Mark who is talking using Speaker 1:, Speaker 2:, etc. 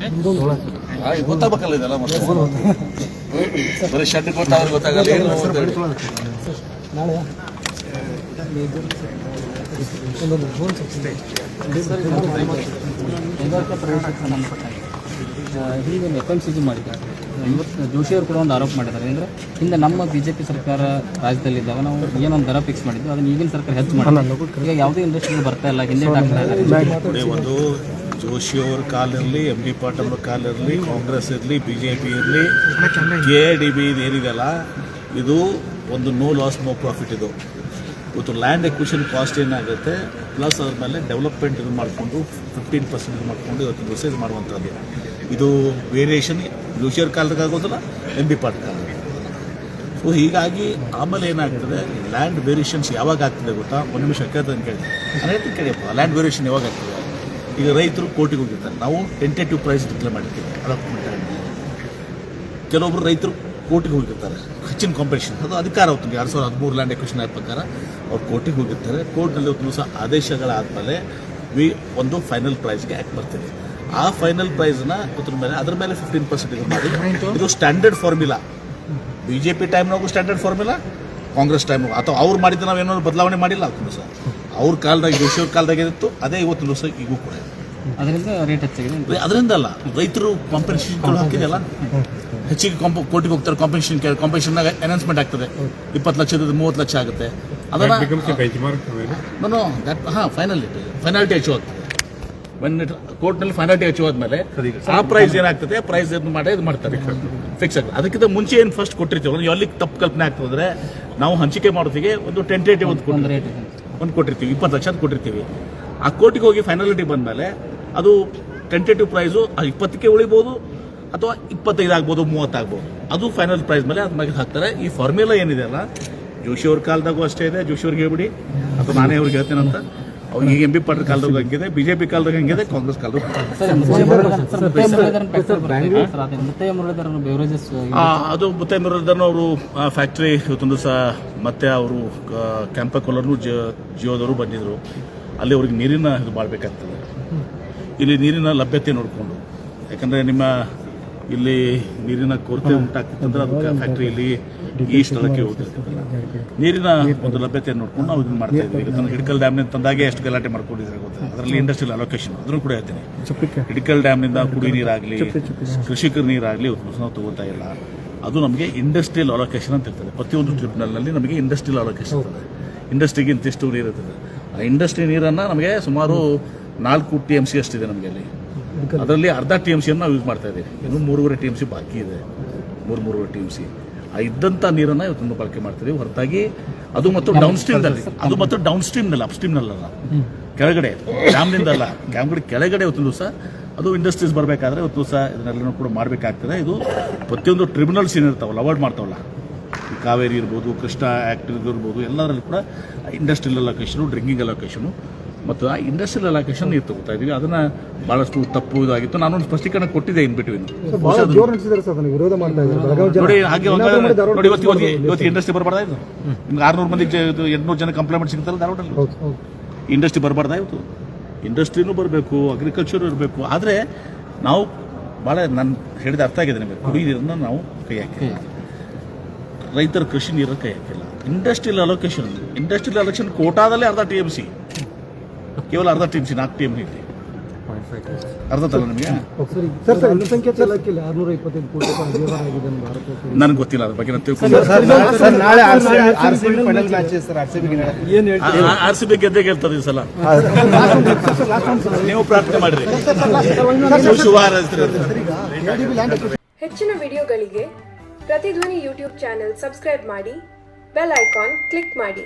Speaker 1: ಆ, ಈಗ ಗೊತ್ತಾಗಬೇಕಲ್ಲ ಇದೆಲ್ಲ ಮತ್ತೆ. ಬರೀ ಶೆಡ್ ಗೊತ್ತಾದ್ರೆ ಗೊತ್ತಾಗಲ್ಲ ಏನು
Speaker 2: ಸಂಬಂಧಪಟ್ಟಾಗ ಹೀಗೆ ಎಫ್ ಎಂ ಸಿ ಜಿ ಮಾಡಿದ್ದಾರೆ ಇವತ್ತು ಜೋಶಿ ಅವರು ಕೂಡ ಒಂದು ಆರೋಪ ಮಾಡಿದ್ದಾರೆ. ಅಂದರೆ ಹಿಂದೆ ನಮ್ಮ ಬಿ ಜೆ ಪಿ ಸರ್ಕಾರ ರಾಜ್ಯದಲ್ಲಿದ್ದಾಗ ನಾವು ಏನೊಂದು ದರ ಫಿಕ್ಸ್ ಮಾಡಿದ್ದು ಅದನ್ನು ಈಗಿನ ಸರ್ಕಾರ ಹೆಚ್ಚು ಮಾಡಿದ್ವಿ ಈಗ ಯಾವುದೇ ಇಂಡಸ್ಟ್ರಿಗಳು ಬರ್ತಾ ಇಲ್ಲ ಹಿಂದೆ
Speaker 1: ಡಾಕ್ಟರ್ ಒಂದು ಜೋಶಿ ಅವ್ರ ಕಾಲಿರಲಿ ಎಂ ಬಿ ಪಾಟೀಲ್ ಕಾಲಿರಲಿ ಕಾಂಗ್ರೆಸ್ ಇರಲಿ ಬಿ ಜೆ ಪಿ ಇರಲಿ, ಕೆ ಡಿ ಬಿ ಇದು ಇದು ಒಂದು ನೋ ಲಾಸ್ ನೋ ಪ್ರಾಫಿಟ್ ಇದು. ಇವತ್ತು ಲ್ಯಾಂಡ್ ಎಕ್ವಿಷನ್ ಕಾಸ್ಟ್ ಏನಾಗುತ್ತೆ ಪ್ಲಸ್ ಅದ್ರ ಮೇಲೆ ಡೆವಲಪ್ಮೆಂಟ್ ಇದು ಮಾಡಿಕೊಂಡು ಫಿಫ್ಟೀನ್ ಪರ್ಸೆಂಟ್ ಇದು ಮಾಡಿಕೊಂಡು ಇವತ್ತು ಮೆಸೇಜ್ ಮಾಡುವಂಥದ್ದು. ಇದು ವೇರಿಯೇಷನ್ ಜೋಶಿಯವ್ರ ಕಾಲದಾಗ ಆಗೋದಿಲ್ಲ, ಎಂ ಬಿ ಪಾಟ್ ಕಾಲದಾಗ. ಸೊ ಹೀಗಾಗಿ ಆಮೇಲೆ ಏನಾಗ್ತದೆ ಲ್ಯಾಂಡ್ ವೇರಿಯೇಷನ್ಸ್ ಯಾವಾಗ ಆಗ್ತದೆ ಗೊತ್ತಾ? ಒಂದು ನಿಮಿಷ ಕೇಳ್ತದೆ ಕೇಳಿ. ಹೇಳ್ತೀನಿ ಕೇಳಿಯಪ್ಪ ಲ್ಯಾಂಡ್ ವೇರಿಯೇಷನ್ ಯಾವಾಗ ಆಗ್ತದೆ? ಈಗ ರೈತರು ಕೋರ್ಟಿಗೆ ಹೋಗಿರ್ತಾರೆ. ನಾವು ಟೆಂಟೇಟಿವ್ ಪ್ರೈಸ್ ಡಿಕ್ಲೇರ್ ಮಾಡಿರ್ತೀವಿ. ಕೆಲವೊಬ್ರು ರೈತರು ಕೋರ್ಟಿಗೆ ಹೋಗಿರ್ತಾರೆ. ಹೆಚ್ಚಿನ ಕಾಂಪಿಟೇಷನ್ ಅದು ಅಧಿಕಾರ ಹೋಗ್ತದೆ ಎರಡು ಸಾವಿರದ ಹದಿಮೂರು ಲ್ಯಾಂಡ್ ಎಕ್ವಿಷನ್ ಆದ ಪ್ರಕಾರ ಅವ್ರು ಕೋರ್ಟಿಗೆ ಹೋಗಿರ್ತಾರೆ. ಕೋರ್ಟ್ನಲ್ಲಿ ಒಂದು ದಿವಸ ಆದೇಶಗಳಾದಮೇಲೆ ವಿ ಒಂದು ಫೈನಲ್ ಪ್ರೈಸ್ಗೆ ಆ್ಯಕ್ಟ್ ಬರ್ತೀವಿ ಆ ಫೈನಲ್ ಪ್ರೈಸ್ನ ಅದ್ರ ಮೇಲೆ ಅದ್ರ ಮೇಲೆ ಫಿಫ್ಟೀನ್ ಪರ್ಸೆಂಟ್ ಇದು ಮಾಡಿ. ಇದು standard formula B J P ಟೈಮ್ನಾಗೂ standard formula Congress time ಅಥವಾ ಅವ್ರು ಮಾಡಿದ್ದು ನಾವು ಏನೋ ಬದಲಾವಣೆ ಮಾಡಿಲ್ಲ? ಸರ್ ಅವ್ರ ಕಾಲದಾಗ ಜೋಶಿಯವ್ರ ಕಾಲದಾಗ ಏನಿತ್ತು ಅದೇ ಇವತ್ತು ದಿವಸ ಈಗೂ ಕೂಡ
Speaker 2: ಅದರಿಂದ ರೇಟ್ ಹೆಚ್ಚಾಗಿದೆ.
Speaker 1: ಅದರಿಂದ ಅಲ್ಲ ರೈತರು ಕಾಂಪನ್ಸೇಷನ್ ಹಾಕಿದೆಯಲ್ಲ? ಹೆಚ್ಚಿಗೆ ಕಾಂಪ ಕೋಟಿಗೆ ಹೋಗ್ತಾರೆ ಕಾಂಪನ್ಸೇಷನ್ ಕಾಂಪನ್ಸೇಷನ್ನಾಗ ಅನೌನ್ಸ್ಮೆಂಟ್ ಆಗ್ತದೆ. ಇಪ್ಪತ್ತು ಲಕ್ಷದ ಮೂವತ್ತು ಲಕ್ಷ ಆಗುತ್ತೆ. ಅದನ್ನ ನಾನು ದಟ್ ಹಾಂ ಫೈನಲಿಟಿ ಫೈನಾಲಿಟಿ ಅಚೀವ್ ಆಗ್ತದೆ. ಒನ್ ಕೋರ್ಟ್ನಲ್ಲಿ ಫೈನಾಲಿಟಿ ಅಚೀವ್ ಆದ್ಮೇಲೆ ಆ ಪ್ರೈಸ್ ಏನಾಗ್ತದೆ ಪ್ರೈಸ್ ಏನು ಮಾಡಿ ಇದು ಮಾಡ್ತಾರೆ. ಫಿಕ್ಸ್ ಆಗ್ತದೆ. ಅದಕ್ಕಿಂತ ಮುಂಚೆ ಏನು ಫಸ್ಟ್ ಕೊಟ್ಟಿರ್ತೀವಿ ಎಲ್ಲಿ ತಪ್ಪು ಕಲ್ಪನೆ ಆಗ್ತದೆ ಅಂದ್ರೆ ನಾವು ಹಂಚಿಕೆ ಮಾಡೋದಿಗೆ ಒಂದು ಟೆಂಟೇಟಿವ್ ಒಂದು
Speaker 2: ಒಂದು ರೇಟ್
Speaker 1: ಒಂದು ಕೊಟ್ಟಿರ್ತೀವಿ, ಇಪ್ಪತ್ತು ಲಕ್ಷ ಕೊಟ್ಟಿರ್ತೀವಿ. ಆ ಕೋರ್ಟಿಗೆ ಹೋಗಿ ಫೈನಾಲಿಟಿ ಬಂದಮೇಲೆ ಅದು ಟೆಂಟೇಟಿವ್ ಪ್ರೈಸು ಆ ಇಪ್ಪತ್ತಕ್ಕೆ ಉಳಿಬೋದು ಅಥವಾ ಇಪ್ಪತ್ತೈದು ಆಗ್ಬೋದು ಮೂವತ್ತಾಗ್ಬೋದು ಅದು ಫೈನಲ್ ಪ್ರೈಸ್ ಮೇಲೆ ಅದ್ರ ಮೇಲೆ ಹಾಕ್ತಾರೆ. ಈ ಫಾರ್ಮುಲಾ ಏನಿದೆ ಅಲ್ಲ, ಜೋಶಿ ಅವ್ರ ಕಾಲದಾಗೂ ಅಷ್ಟೇ ಇದೆ. ಜೋಶಿಯವ್ರಿಗೆ ಹೇಳ್ಬಿಡಿ, ಅಥವಾ ನಾನೇ ಅವ್ರಿಗೆ ಹೇಳ್ತೇನೆ ಅವ್ರಿಗೆ ಈಗ ಎಂ ಬಿ ಪಾಟೀಲ್ ಕಾಲದಾಗ ಹಂಗಿದೆ ಬಿ ಜೆ ಪಿ ಕಾಲದಾಗ ಹಂಗಿದೆ ಕಾಂಗ್ರೆಸ್ ಕಾಲದಾಗ
Speaker 2: ಮುರಳೀಧರನ್- ಅದೇ ಮುರಳೀಧರನ್
Speaker 1: ಮತ್ತೆ ಮಿರರ್ದನ್ನು ಅವರು ಫ್ಯಾಕ್ಟ್ರಿ ಇವತ್ತೊಂದು ದಿವಸ ಮತ್ತೆ ಅವರು ಕ್ಯಾಂಪಕೋಲರ್ನು ಜಿಯೋದವರು ಬಂದಿದ್ರು. ಅಲ್ಲಿ ಅವ್ರಿಗೆ ನೀರಿನ ಇದು ಮಾಡಬೇಕಾಗ್ತದೆ. ಇಲ್ಲಿ ನೀರಿನ ಲಭ್ಯತೆ ನೋಡಿಕೊಂಡು. ಯಾಕಂದರೆ ನಿಮ್ಮ ಇಲ್ಲಿ ನೀರಿನ ಕೊರತೆ ಉಂಟಾಗ್ತಿತ್ತಂದ್ರೆ ಅದಕ್ಕೆ ಫ್ಯಾಕ್ಟ್ರಿ ಇಲ್ಲಿ ಈ ಸ್ಥಳಕ್ಕೆ ಹೋಗ್ತಿರ್ತಿತ್ತಲ್ಲ ನೀರಿನ ಒಂದು ಲಭ್ಯತೆ ನೋಡ್ಕೊಂಡು ನಾವು ಇದನ್ನು ಮಾಡ್ತಾ ಇದ್ವಿ ತನಕ ಹಿಡ್ಕಲ್ ಡ್ಯಾಮ್ನಿಂದ ತಂದಾಗೆ ಎಷ್ಟು ಗಲಾಟೆ ಮಾಡ್ಕೊಂಡಿದ್ದಾರೆ ಗೊತ್ತಿಲ್ಲ ಅದರಲ್ಲಿ ಇಂಡಸ್ಟ್ರಿಯಲ್ ಅಲೋಕೇಶನ್ ಅದನ್ನು ಕೂಡ ಹೇಳ್ತೀನಿ. ಹಿಡ್ಕಲ್ ಡ್ಯಾಮ್ನಿಂದ ಕುಡಿ ನೀರಾಗಲಿ ಕೃಷಿಕರ ನೀರಾಗಲಿ ನಾವು ತಗೋತಾ ಇಲ್ಲ. ಅದು ನಮಗೆ ಇಂಡಸ್ಟ್ರಿಯಲ್ ಅಲೋಕೇಶನ್ ಅಂತ ಇರ್ತದೆ. ಪ್ರತಿಯೊಂದು ಟ್ರಿಬ್ಯುನಲ್ನಲ್ಲಿ ನಮಗೆ ಇಂಡಸ್ಟ್ರಿಯಲ್ ಅಲೋಕೇಶನ್ ಇರ್ತದೆ. ಇಂಡಸ್ಟ್ರಿಗೆ ಇಂತಿಷ್ಟು ನೀರು ಇರ್ತದೆ. ಆ ಇಂಡಸ್ಟ್ರಿ ನೀರನ್ನು ನಮಗೆ ಸುಮಾರು ನಾಲ್ಕು ಟಿ ಎಂ ಸಿ ಅಷ್ಟಿದೆ ನಮಗೆ ಅಲ್ಲಿ. ಅದರಲ್ಲಿ ಅರ್ಧ ಟಿ ಎಂ ಸಿಯನ್ನು ನಾವು ಯೂಸ್ ಮಾಡ್ತಾ ಇದ್ದೀವಿ. ಇನ್ನು ಮೂರುವರೆ ಟಿ ಎಂ ಸಿ ಬಾಕಿ ಇದೆ. ಮೂರು ಮೂರುವರೆ ಟಿ ಎಂ ಸಿ. ಆ ಇದ್ದಂಥ ನೀರನ್ನು ಇವತ್ತು ಬಳಕೆ ಮಾಡ್ತೀವಿ ಹೊರತಾಗಿ ಅದು ಮತ್ತು ಡೌನ್ ಸ್ಟ್ರೀಮ್ನಲ್ಲಿ ಅದು ಮತ್ತು ಡೌನ್ ಸ್ಟ್ರೀಮ್ನಲ್ಲಿ ಅಪ್ ಸ್ಟ್ರೀಮ್ನಲ್ಲಲ್ಲ ಕೆಳಗಡೆ ಡ್ಯಾಮ್ನಿಂದಲ್ಲ ಡ್ಯಾಮ್ಗಡೆ ಕೆಳಗಡೆ ಇವತ್ತು ದಿವಸ ಅದು ಇಂಡಸ್ಟ್ರೀಸ್ ಬರಬೇಕಾದ್ರೆ ಇವತ್ತು ದಿವಸ ಇದನ್ನೆಲ್ಲನೂ ಕೂಡ ಮಾಡಬೇಕಾಗ್ತದೆ. ಇದು ಪ್ರತಿಯೊಂದು ಟ್ರಿಬ್ಯುನಲ್ಸ್ ಏನಿರ್ತಾವಲ್ಲ ಅವಾರ್ಡ್ ಮಾಡ್ತಾವಲ್ಲ. ಕಾವೇರಿ ಇರ್ಬೋದು ಕೃಷ್ಣ ಆ್ಯಕ್ಟ್ ಇರ್ಬೋದು ಎಲ್ಲದರಲ್ಲಿ ಕೂಡ ಇಂಡಸ್ಟ್ರಿಯಲ್ ಅಲೋಕೇಶನು ಡ್ರಿಂಕಿಂಗ್ ಅಲೋಕೇಶನು ಮತ್ತು ಆ ಇಂಡಸ್ಟ್ರಿಯಲ್ ಅಲೋಕೇಶನ್ ನೀವು ತಗೋತಾ ಇದ್ದೀವಿ. ಅದನ್ನ ಬಹಳಷ್ಟು ತಪ್ಪು ಇದಾಗಿತ್ತು. ನಾನು ಸ್ಪಷ್ಟೀಕರಣ ಕೊಟ್ಟಿದ್ದೆ ಇನ್
Speaker 3: ಬಿಟ್ವೀನ್
Speaker 1: ನೋಡಿ ಹಾಗೆ ನೋಡಿ ಇವತ್ತು ಇವತ್ತು ಇಂಡಸ್ಟ್ರಿ ಬರಬಾರ್ದಾ ಇದು? ನಿಮ್ಗೆ ಆರ್ನೂರು ಮಂದಿಗೆ ಎಂಟುನೂರು ಜನ ಕಂಪ್ಲೇಂಟ್ ಸಿಗ್ತಲ್ಲ ಧಾರವಾಡಲ್ಲಿ? ಇಂಡಸ್ಟ್ರಿ ಬರಬಾರ್ದಾ ಇವತ್ತು? ಇಂಡಸ್ಟ್ರಿನೂ ಬರಬೇಕು ಅಗ್ರಿಕಲ್ಚರ್ ಇರಬೇಕು. ಆದರೆ ನಾವು ಭಾಳ ನಾನು ಹೇಳಿದ ಅರ್ಥ ಆಗಿದೆ ನಿಮಗೆ. ಕುಡಿ ನೀರನ್ನು ನಾವು ಕೈ ಹಾಕಿಲ್ಲ. ರೈತರ ಕೃಷಿ ನೀರನ್ನು ಕೈ ಹಾಕಿಲ್ಲ. ಇಂಡಸ್ಟ್ರಿಯಲ್ ಅಲೋಕೇಶನ್ ಇಂಡಸ್ಟ್ರಿಯಲ್ ಅಲೋಕೇಶನ್ ಕೋಟಾದಲ್ಲೇ ಅರ್ಧ ಟಿ ಎಂ ಸಿ ಕೇವಲ ಅರ್ಧ ಟಿ ಎಂ ಸಿ ನಾಲ್ಕು ಟಿ ಎಂ ಸಿ ಅರ್ಧ ತಲ್ಲ ನಿಮಗೆ? ನನಗೆ ಗೊತ್ತಿಲ್ಲ ಅದ್ರ ಬಗ್ಗೆ ನಾನು ತಿಳ್ಕೊಂಡು
Speaker 4: ಆರ್ ಸಿ ಬಿ
Speaker 1: ಗೆದ್ದೇ ಗೆಲ್ತದೆ ಈ ಸಲ. ನೀವು ಪ್ರಾರ್ಥನೆ ಮಾಡಿರಿ.
Speaker 5: ಹೆಚ್ಚಿನ ವಿಡಿಯೋಗಳಿಗೆ ಪ್ರತಿಧ್ವನಿ ಯೂಟ್ಯೂಬ್ ಚಾನೆಲ್ ಸಬ್ಸ್ಕ್ರೈಬ್ ಮಾಡಿ ಬೆಲ್ ಐಕಾನ್ ಕ್ಲಿಕ್ ಮಾಡಿ.